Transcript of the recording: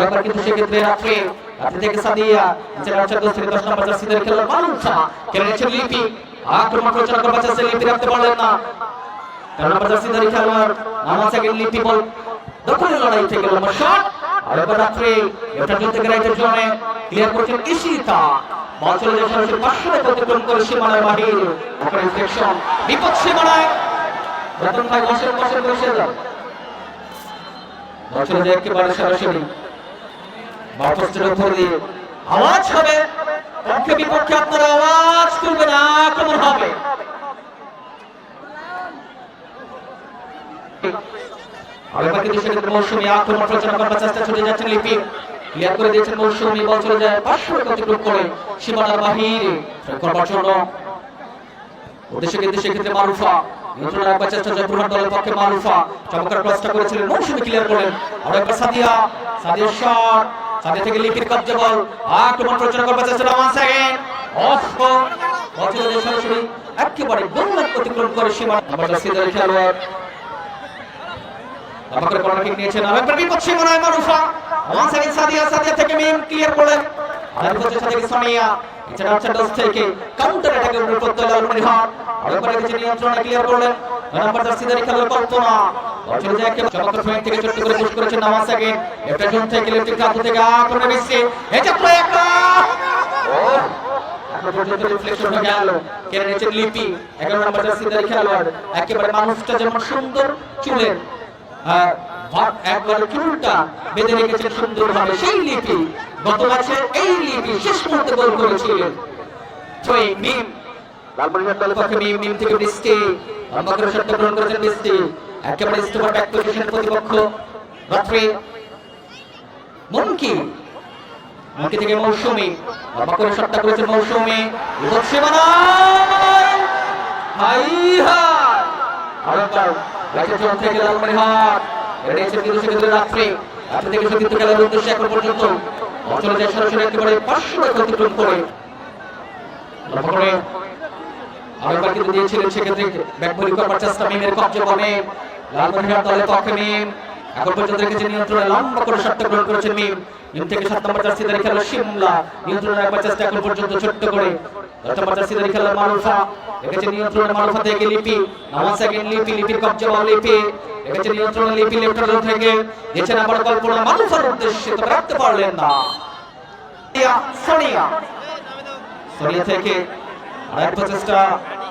একবার কিন্তু সেক্ষেত্রে রাত্রে রাত্রে থেকে সাদিয়া রাখছে দশ থেকে দশ নম্বর জার্সিদের খেলার মানুষা খেলে নিচ্ছে লিপি। আক্রমণ পরিচালনা করে বাঁচাচ্ছে লিপি রাখতে পারলেন না। তেরো নম্বর জার্সিদের খেলোয়াড় নানা সেকেন্ড লিপি বল। দখলের লড়াই থেকে লম্বা শট। এবার রাত্রে এটা থেকে রাইটের জন্য ক্লিয়ার করছেন ইশিতা বল চলে একেবারে সরাসরি। দিয়ে আওয়াজ হবে। পক্ষে বিপক্ষে আপনারা আওয়াজ তুলবেন আক্রমণ হবে। কিন্তু সেক্ষেত্রে আক্রমণ করার চেষ্টা ছুটে যাচ্ছেন লিপি। ক্লিয়ার করে দিয়েছেন মৌসুমী বল চলে যায় পাঁচশো অতিক্রম করে সীমানার বাহিরে। করবার জন্য উদ্দেশ্যে কিন্তু সেক্ষেত্রে মারুফা। নিয়ন্ত্রণ রাখবার চেষ্টা জয়পুরহাট দলের পক্ষে মারুফা। চমৎকার ক্রসটা করেছিলেন মৌসুমী ক্লিয়ার করলেন। আর একবার সাদিয়া সাদিয়া শট সাদিয়া থেকে লিপির কবজা বল। আক্রমণ পরিচালনা করবার চেষ্টা ওয়ান সেকেন্ড। অফ বল সরাসরি একেবারে গোললাইন অতিক্রম করে সীমানা নাম্বার সিদার খেলোয়াড়। আমাকে কর্নার কিক নিয়েছেন আর একবার বিপদ সীমানায় মারুফা। ওয়ান সেকেন্ড সাদিয়া সাদিয়া থেকে মিম ক্লিয়ার করলেন। আর বিপদ থেকে সোনিয়া এছাড়া হচ্ছে ডস থেকে কাউন্টার অ্যাটাকের উপর করতে হলো আলমনি হাট আর একবার কিছু নিয়ন্ত্রণ ক্লিয়ার করলেন। নাম্বার সেকেন্ড লেফট জোন থেকে কাঁধ থেকে আক্রমণে ও! পর্যন্ত কেন নিচে লিপি। এগারো নম্বর জার্সিদারি খেলোয়াড়। একেবারে মানুষটা যেমন সুন্দর চুলের একবারে চুলটা বেঁধে রেখেছেন সুন্দরভাবে। সেই লিপি, গত ম্যাচে এই লিপি শেষ মুহূর্তে গোল করেছিলেন। মিম থেকে বৃষ্টি লম্বা করে শট গ্রহণ করেছেন বৃষ্টি একেবারে ইস্তফার ব্যাক পজিশনের প্রতিপক্ষ। রাত্রে মনকি মনকি থেকে মৌসুমী? লম্বা করে শটটা মৌসুমী। বিপদ সীমানায় হাই হাই! আর একবার রাইটের জোন থেকে লালমনিরহাট। এড়িয়েছেন কিন্তু সেক্ষেত্রে রাত্রে। রাত্রে থেকে সতীর্থ খেলার উদ্দেশ্যে এখন পর্যন্ত অঞ্চলে যায় সরাসরি একেবারে পাঁচশো অতিক্রম করে। লক্ষ্য করে আরেকবার কিন্তু দিয়েছিলেন সেক্ষেত্রে ব্যাক বলি করবার চেষ্টা মিমের কবজা বনে লালমনিরহাট দলের পক্ষে মিম এখন পর্যন্ত রেখেছে নিয়ন্ত্রণে লম্বা করে শটটা গ্রহণ করেছেন মিম মিম থেকে সাত নম্বর জার্সি ধরে খেলা শিমলা। নিয়ন্ত্রণে রাখবার চেষ্টা এখন পর্যন্ত ছোট্ট করে। দশ নম্বর জার্সি ধরে খেলা মারুফা রেখেছে নিয়ন্ত্রণে মারুফা থেকে লিপি। নামাজ সেকেন্ড লিপি লিপির কবজা বল লিপি। রেখেছে নিয়ন্ত্রণে লিপি লেফট রোড থেকে। দিয়েছেন আবার কল্পনা মারুফার উদ্দেশ্যে। তো রাখতে পারলেন না। সোনিয়া। সোনিয়া থেকে আরেক প্রচেষ্টা